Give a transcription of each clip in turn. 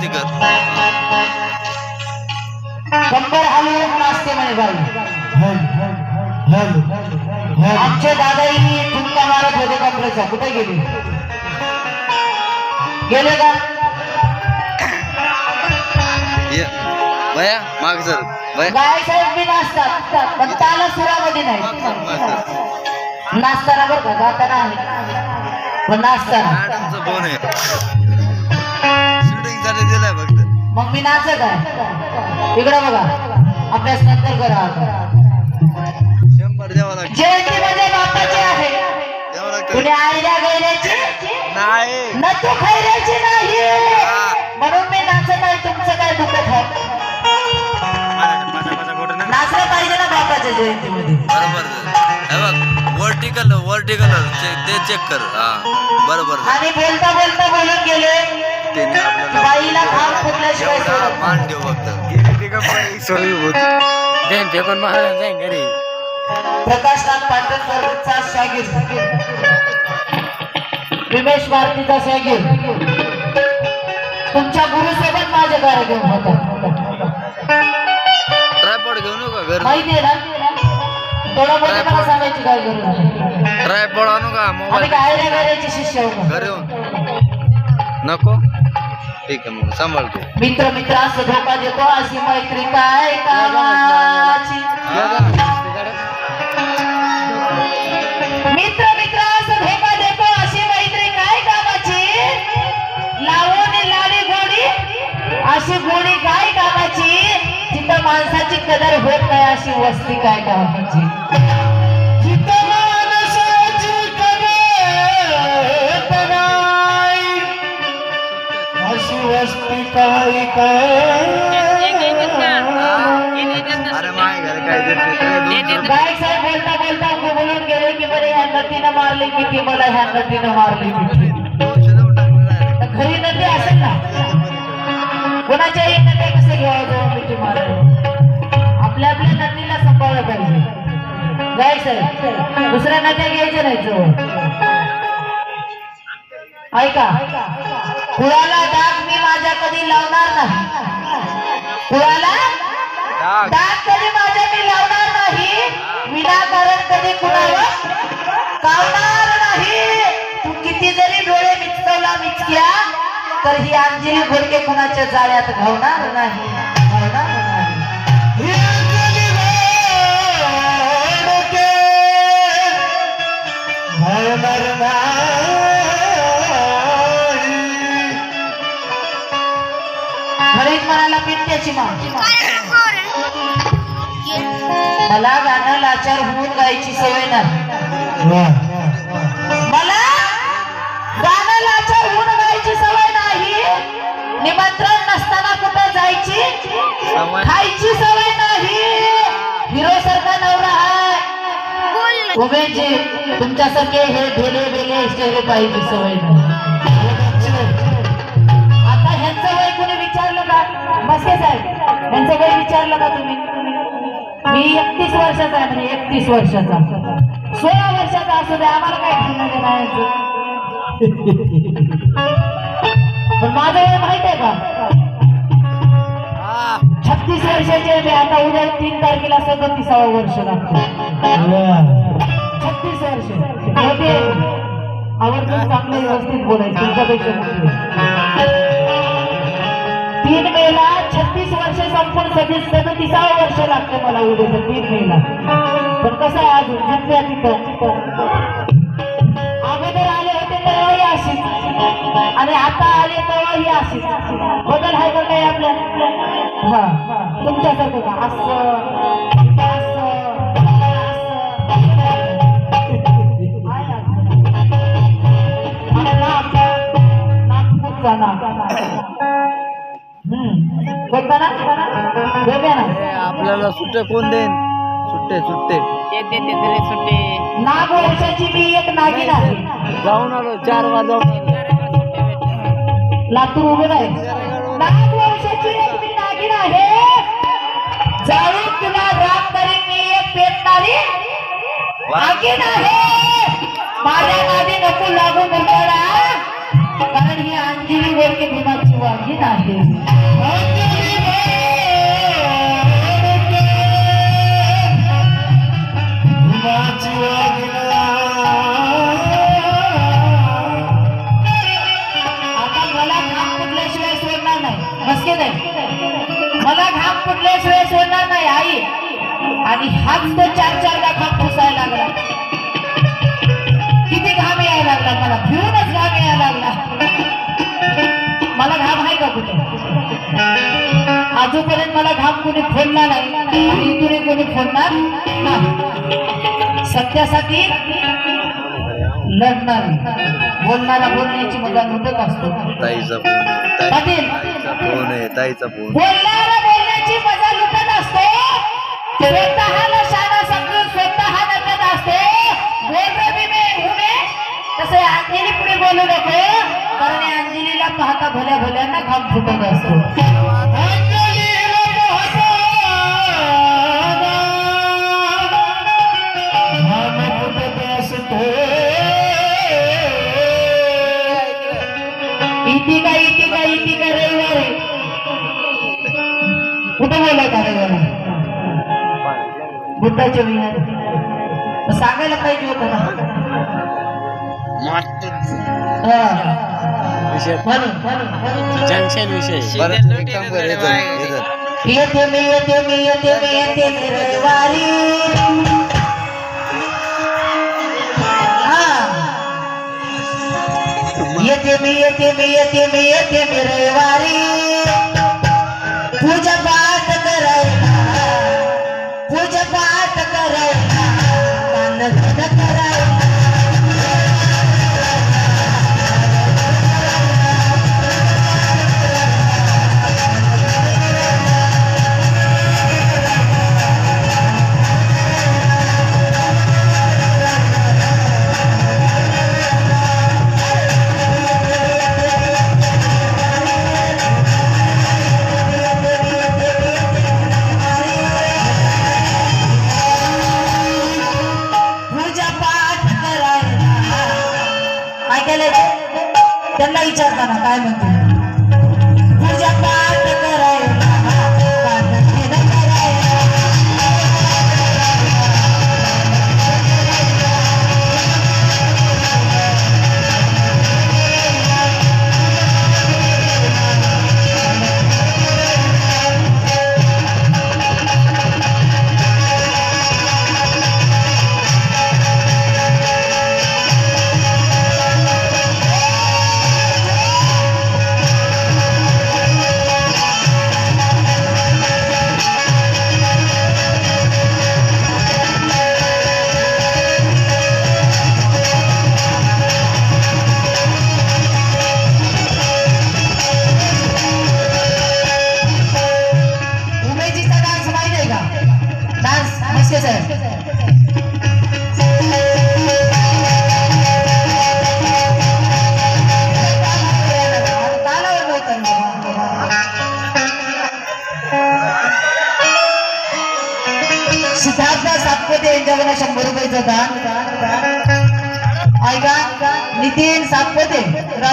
वरती कर कंबर हलवून नाचते म्हणे बाई. आमचे दादाही ठुमका मारत होते कमरेचा कुठे गेले? गेले का? ये भया माग सर गायक साहेब बी नाचतात पण ताला सुरामध्ये नाही नाचताना बरं का गाताना आहे पण नाचताना. मग मी नाचत आहे. इकडे बघा. अभ्यास नंतर करा. शंभर लागतं जयंती म्हणजे बापाची आहे कुणी आईला गैऱ्याची? नाही. न तू खैऱ्याची नाही. म्हणून मी नाचत आहे. तुमचं काय दुखत आहे? नाचलं पाहिजे ना बापाच्या जयंतीमध्ये. बरोबर. वर्टिकल वर्टिकल ते चेक कर. हा. बरोबर. आणि बोलता बोलता बोलून गेले. त्याने आपल्याला. मान ठेव फक्त ते फेकून मारायला जाईन घरी. प्रकाशनाथ पाटणकरचा शागीर. विमेश भारतीचा शागीर. तुमच्या गुरुसोबत माझे कार्यक्रम होता ट्रायपॉड घेऊ नका घर. माहिती आहे ना? थोडं बोलून मला सांगायची काय गरज नाही. ट्रायपॉड आणू का? मोबाईल काय करायचे शिष्य. घर येऊन. नको. ठीक आहे मग सांभाळतो मित्र मित्र असं धोका देतो अशी मैत्री काय कामाची? मित्र असं धोका देतो अशी मैत्री काय कामाची? लावून लाडी गोडी अशी गोडी काय कामाची? जिथं माणसाची कदर होत नाही अशी वस्ती काय कामाची? काय काय साहेब बोलता बोलता बोलून गेले की बरे ह्या नदीनं मारली मिठी मला ह्या नदीनं मारली मिठी घरी नदी असेल ना कोणाच्याही नदी कसं घ्यायचं मिठी आपल्या आपल्या नदीला सांभाळलं पाहिजे काय साहेब दुसऱ्या नद्या घ्यायच्या नाही जवळ. ऐका. कुळाला डाग मी माझ्या कधी लावणार नाही? कुळाला डाग कधी माझ्या मी लावणार नाही? विनाकारण कधी कुणावर? कावणार नाही. तू किती जरी डोळे मिचकवला मिचक्या तर ही अंजली घोडके कुणाच्या जाळ्यात घावणार नाही? घावणार नाही. ही घोडके पित्याची मा मला गाणं लाचार होऊन गायची सवय नाही. मला गाणं लाचार होऊन गायची सवय नाही. निमंत्रण नसताना कुठं जायची? खायची सवय नाही. हिरो सारखा नवरा आहे. उमेदजी तुमच्यासारखे हे भेले स्टेले पाहिजे सवय नाही असेच आहे. त्यांचं वय विचारलं का तुम्ही? मी एकतीस वर्षाचा आहे म्हणजे एकतीस वर्षाचा. सोळा वर्षाचा असू द्या आम्हाला काय घेणं आहे पण माझं वय माहीत आहे का? छत्तीस वर्षाचे मी आता उद्या तीन तारखेला सदतीसावं वर्ष लागतो. छत्तीस वर्ष. मोठे चांगलं व्यवस्थित बोलायचं तुमच्यापेक्षा तीन मेला छत्तीस वर्ष संपूर्ण सदतीस सदतीसावं वर्ष लागतं मला उद्याचं तीन मेला पण कसं आहे अजून जिथल्या तिथं अगोदर आले होते तेव्हाही अशीच आणि आता आले तेव्हाही अशीच बदल आहे का काही आपल्या हा तुमच्यासारखं का असं नागपूरचा आपल्याला सुट्टे कोण देईन? सुट्टे सुट्टे. नाग वर्षाची मी एक नागिन आहे. जाऊन आलो चार वाजता. लातूर उभे नाग वर्षाची एक मी नागिन आहे. जाळून तुला करीन मी एक पेटणारी आहे. माझ्या नादी नको लागू कारण ही अंजली गोरके भीमाची वाघीण आहे. आणि हाच तो चार चारदा घाम पुसायला लागला. किती घाम यायला लागला मला फिरूनच घाम यायला लागला. मला घाम आहे का कुठे? आजूपर्यंत मला घाम कोणी फोडला नाही. आणि कोणी फोडणार नाही. सत्यासाठी लढणार बोलणारा बोलण्याची मजा लुटत असतो ताईचा फोन. ताईचा फोन आहे ताईचा फोन बोलणारा बोलण्याची मजा स्वतःला शाळा समजून स्वतः नटत असते. बोल रे भीमे, भीमे. तसे अंजली पुढे बोलू नको. कारण अंजलीला पाहता भल्या भल्यांना घाम फुटत असतो. इतिका इतिका इतिका रविवार. कुठं बोलला का रविवार बुद्धाच्या विहार मग सांगायला पाहिजे होतं ना हा. म्हणून म्हणून म्हणून. जंक्शन विषय बरं तुम्ही काम करा इथं इथं येते मी येते मी येते मी येते मी रविवारी हा. येते मी येते मी येते मी येते मी रविवारी पूजा त्यांना विचारताना काय म्हणते?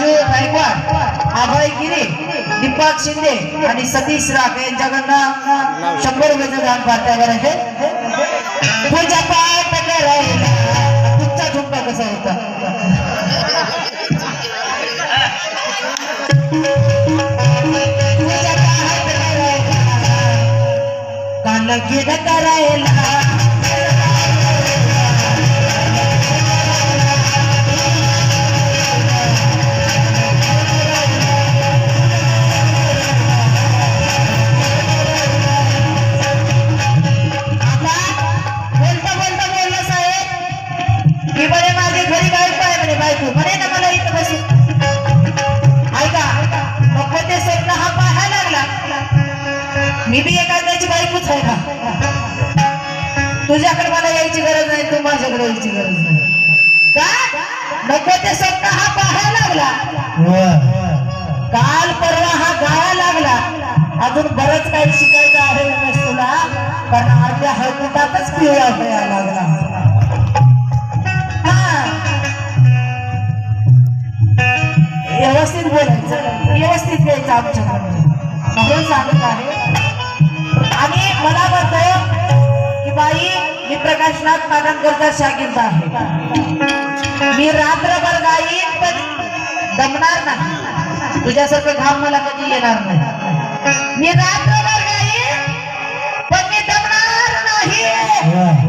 राजू गायकवाड अभय गिरी दीपक शिंदे आणि सतीश राख यांच्याकडनं शंभर रुपयाचं दान पाठ्यावर आहे. तुझ्या पाठ करायला. तुमचा झुंबा कसा होता? कान पाठ करायला. मी बी एखाद्याची बायकोच आहे का? तुझ्याकडे मला यायची गरज नाही तू माझ्याकडे यायची गरज नाही. का? नको ते स्वप्न हा पाहायला लागला. काल परवा हा गाया लागला. अजून बरंच काही शिकायचं आहे तुला? पण आपल्या हळकुटातच पिवळा पिळा लागला. व्यवस्थित बोलायचं. व्यवस्थित घ्यायचं आमच्याकडे. म्हणून सांगत आहे आणि मला म्हणत की बाई मी प्रकाशनाथ मागांकरचा शागिर्द आहे. मी रात्रभर गाईन पण दमणार नाही. तुझ्यासारखं घाम मला कधी येणार नाही. मी रात्रभर गाईन पण मी दमणार नाही.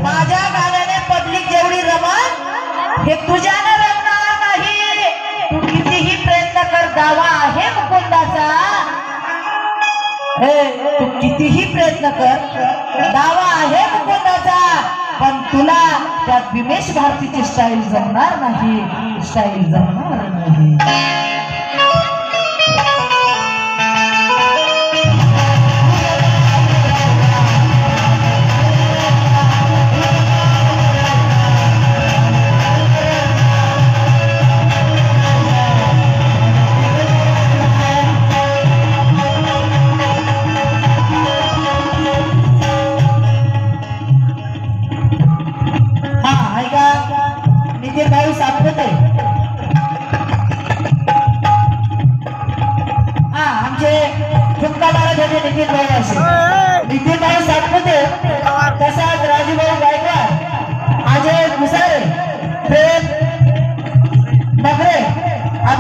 माझ्या गाण्याने पब्लिक जेवढी रमत हे तुझ्यानं रमणार नाही. तू कितीही प्रयत्न कर दावा आहे मुकुंदाचा. हे तू कितीही प्रयत्न कर दावा आहे मुकुंदाचा पण तुला त्या दिनेश भारतीची स्टाईल जमणार नाही. स्टाईल जमणार नाही.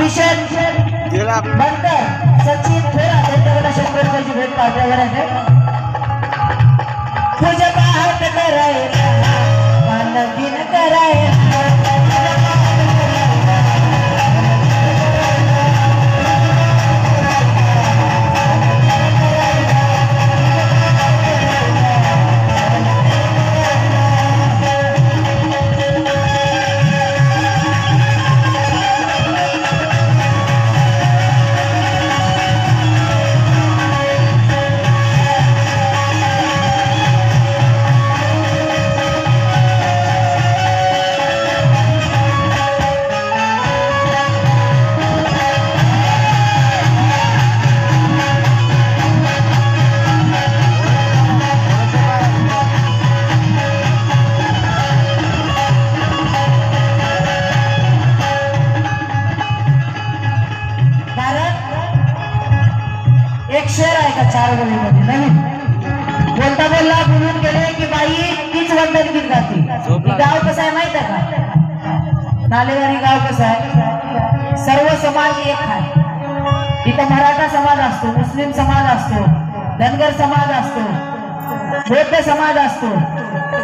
अभिषेक बनकर सचिन थोरा त्यांच्याकडे शंभर रुपयाची भेट पाठवणार आहे तुझ्या पाहत करायला मानवीन करायला नालेवाडी गाव कसं आहे? सर्व समाज एक आहे. इथं मराठा समाज असतो मुस्लिम समाज असतो धनगर समाज असतो बौद्ध समाज असतो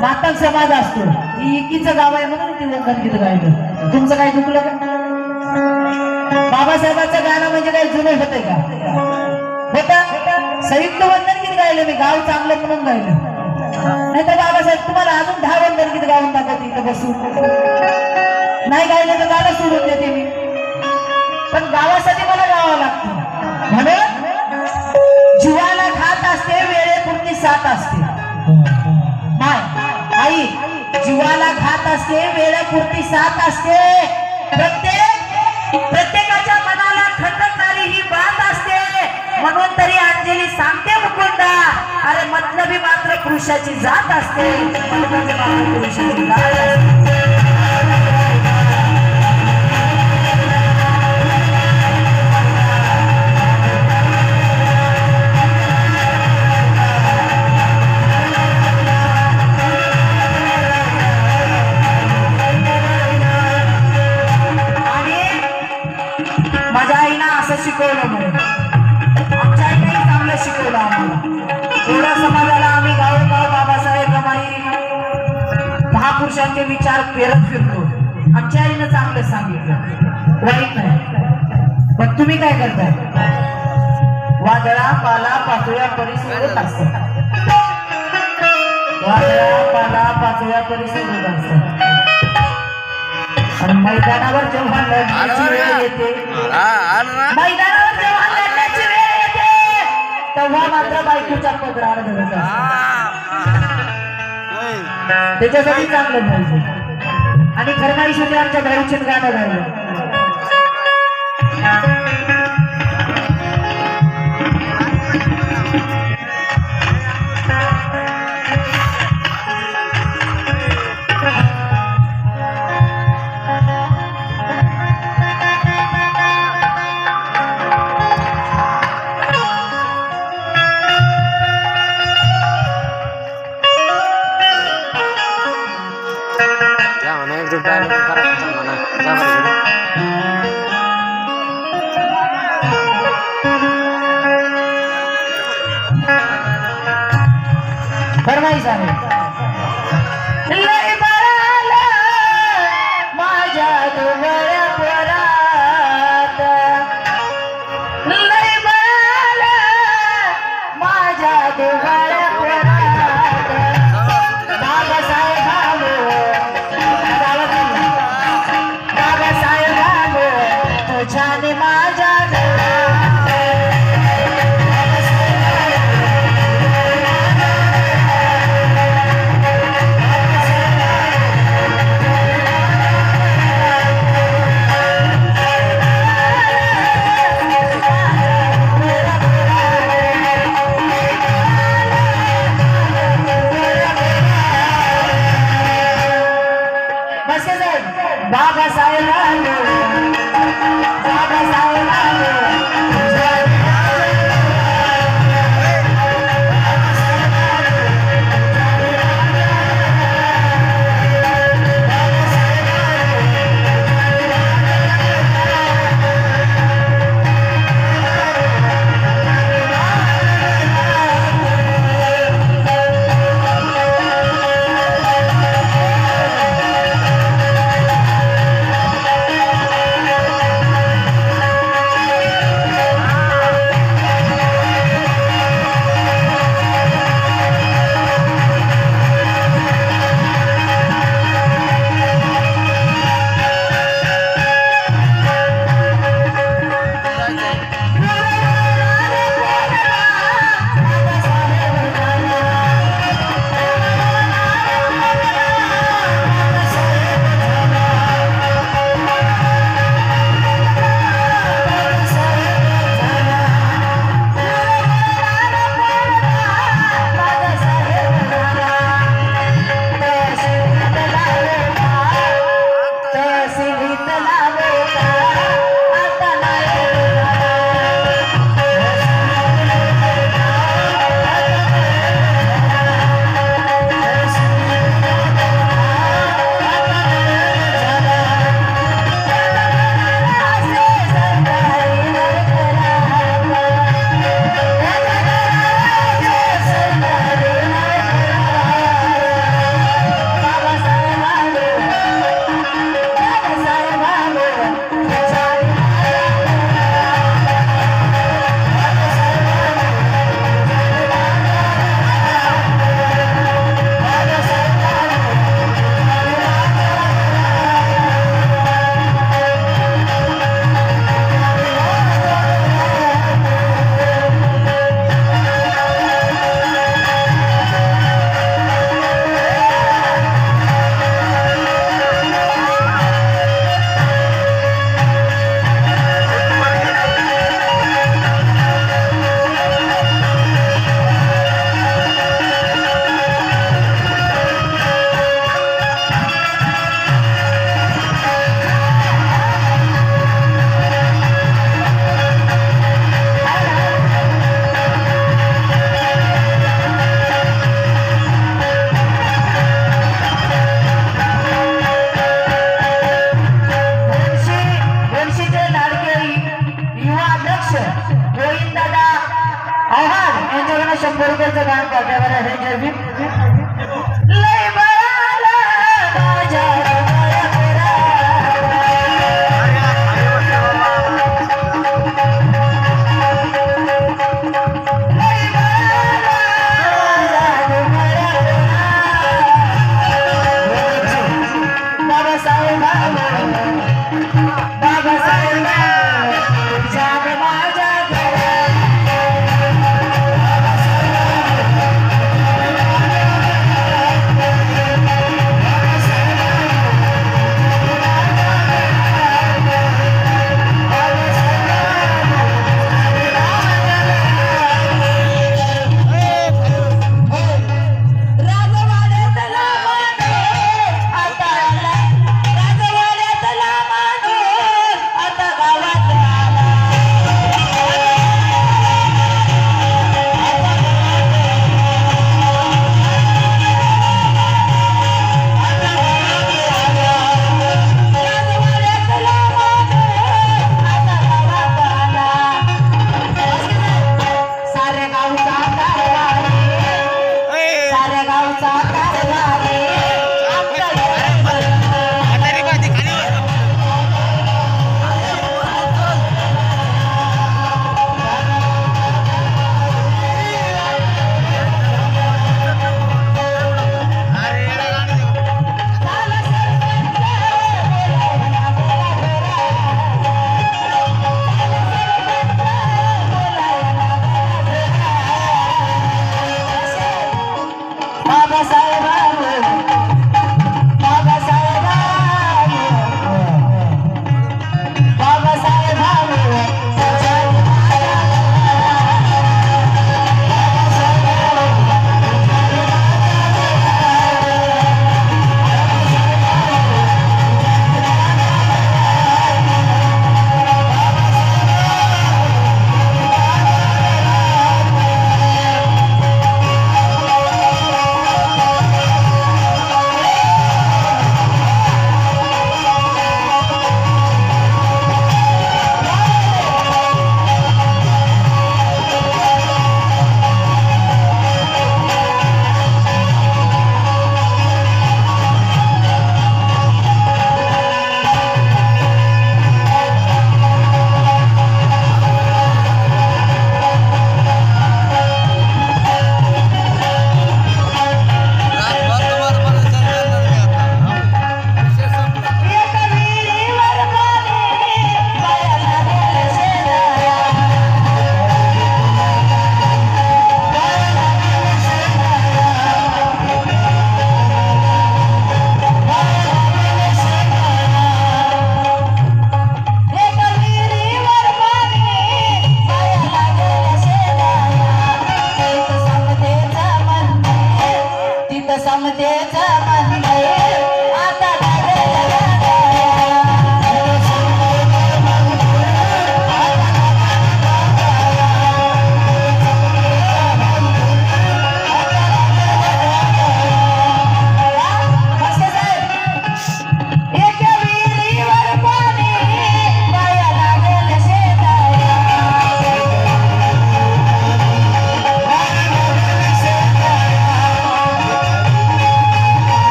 मातंग समाज असतो. ही एकीचं गाव आहे म्हणून ती वंदन गीत गायलं तुमचं काय दुखलं का? बाबासाहेबांचं गाणं म्हणजे काही जुनं होतंय का? होता. संयुक्त वंदन गीत गायलं मी गाव चांगलं म्हणून गायलं. नाही तर बाबासाहेब तुम्हाला अजून दहा वंदन गीत गाऊन दाखवते इथं बसून. नाही गायलं तर गाणं सोडून देते मी. पण गावासाठी मला गावं लागतं. म्हणून जीवाला खात असते वेळेपुरती साथ असते. आई जीवाला घात असते वेळेपुरती साथ असते. प्रत्येक प्रत्येकाच्या मनाला खटकणारी ही बात असते. म्हणून तरी अंजली सांगते मुकुंदा अरे मतलबी मात्र पुरुषाची जात असते मात्र पुरुषाची जात असते. शिकवलं म्हणून आमच्या आईने चांगलं शिकवलं आम्हाला. एवढ्या समाजाला आम्ही गावोगाव बाबासाहेब कमाई महापुरुषांचे विचार पेरत फिरतो. आमच्या आईनं चांगलं सांगितलं. वाईट नाही. पण तुम्ही काय करताय? वादळा पाला पाचोळ्या परिसर असतात. वादळा पाला पाचोळ्या परिसर असतात. मैदानावर जेव्हा लढण्याची वेळ येते. मैदानावर जेव्हा लढण्याची वेळ येते तेव्हा मात्र बायकोचा पदराड धरत असतो. त्याच्यासाठी चांगलं पाहिजे. आणि फरमाईश होते आमच्या भाऊचेच गाणं गायलं यांच्याकडे शंभर दान करण्यावर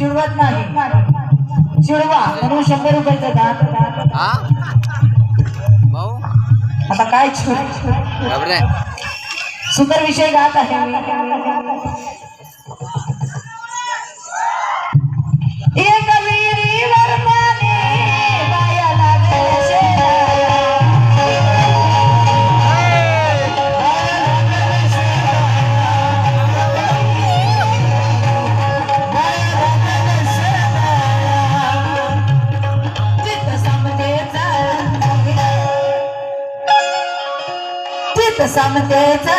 चिडवत नाही. चिडवा. म्हणून शंभर रुपयाचं दान. भाऊ? आता काय चिड सुंदर विषय गात आहे समतेचा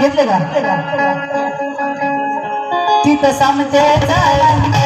घेतले का? चित्त समतेचा